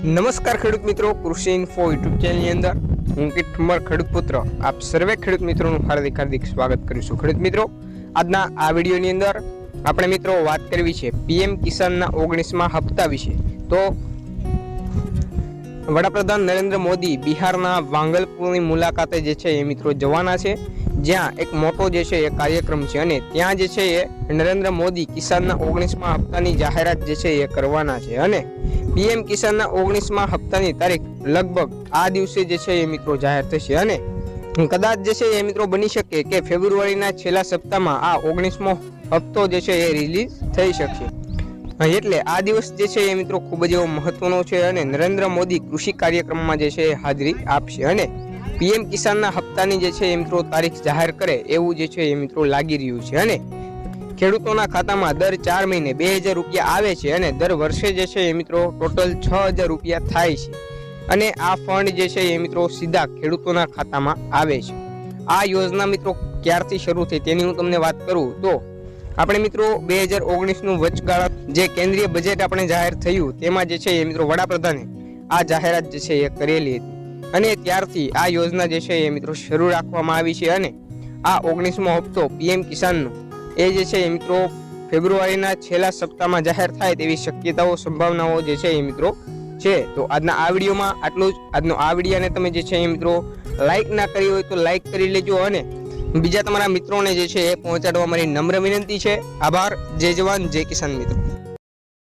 નમસ્કાર ખેડૂત મિત્રો, કૃષિ ઇન્ફો યુટ્યુબ ચેનલની અંદર. હું કિટ ઠુમર ખેડૂત પુત્ર. આપ સર્વે ખેડૂત મિત્રોનું હાર્દિક હાર્દિક સ્વાગત કરું છું. ખેડૂત મિત્રો, આજના આ વિડીયોની અંદર આપણે મિત્રો વાત કરવી છે પીએમ કિસાનના ઓગણીસમાં હપ્તા વિશે. તો વડાપ્રધાન નરેન્દ્ર મોદી બિહારના વાંગલપુરની મુલાકાતે જે છે એ મિત્રો જવાના છે. જ્યાં એક મોટો જે છે એ કાર્યક્રમ છે અને ત્યાં જે છે એ નરેન્દ્ર મોદી કિસાનના ઓગણીસમાં હપ્તાની જાહેરાત જે છે એ કરવાના છે. અને પીએમ કિસાનના ઓગણીસમાં હપ્તાની તારીખ લગભગ આ દિવસે જે છે એ મિત્રો જાહેર થશે. અને કદાચ જે છે એ મિત્રો બની શકે કે ફેબ્રુઆરીના છેલ્લા સપ્તાહમાં આ ઓગણીસમો હપ્તો જે છે એ રિલીઝ થઈ શકશે. એટલે આ દિવસ જે છે એ મિત્રો ખૂબ જ એવો મહત્વનો છે અને નરેન્દ્ર મોદી કૃષિ કાર્યક્રમમાં જે છે એ હાજરી આપશે. અને પીએમ કિસાનના હપ્તાની જે છે એ મિત્રો તારીખ જાહેર કરે એવું જે છે એ મિત્રો લાગી રહ્યું છે. અને ખેડૂતોના ખાતામાં દર ચાર મહિને બે હજાર રૂપિયા આવે છે અને દર વર્ષે જે છે એ મિત્રો ટોટલ છ હજાર રૂપિયા થાય છે. અને આ ફંડ જે છે એ મિત્રો સીધા ખેડૂતોના ખાતામાં આવે છે. આ યોજના મિત્રો ક્યારથી શરૂ થઈ તેની હું તમને વાત કરું તો આપણે મિત્રો બે હજાર ઓગણીસનું વચગાળા જે કેન્દ્રીય બજેટ આપણે જાહેર થયું તેમાં જે છે એ મિત્રો વડાપ્રધાને આ જાહેરાત જે છે એ કરેલી હતી. અને ત્યારથી આ યોજના જે છે એ મિત્રો શરૂ રાખવામાં આવી છે અને આ ઓગણીસમો હપ્તો પીએમ કિસાનનો. એ જે છે એ મિત્રો ફેબ્રુઆરીના છેલ્લા સપ્તાહમાં જાહેર થાય તેવી શક્યતાઓ, સંભાવનાઓ જે છે એ મિત્રો છે. તો આજના આ વિડીયોમાં આટલું જ. આજનો આ વિડીયોને તમે જે છે એ મિત્રો લાઈક ના કરી હોય તો લાઈક કરી લેજો અને બીજા તમારા મિત્રોને જે છે એ પહોંચાડવા મારી નમ્ર વિનંતી છે. આભાર. જય જવાન, જય કિસાન મિત્રો.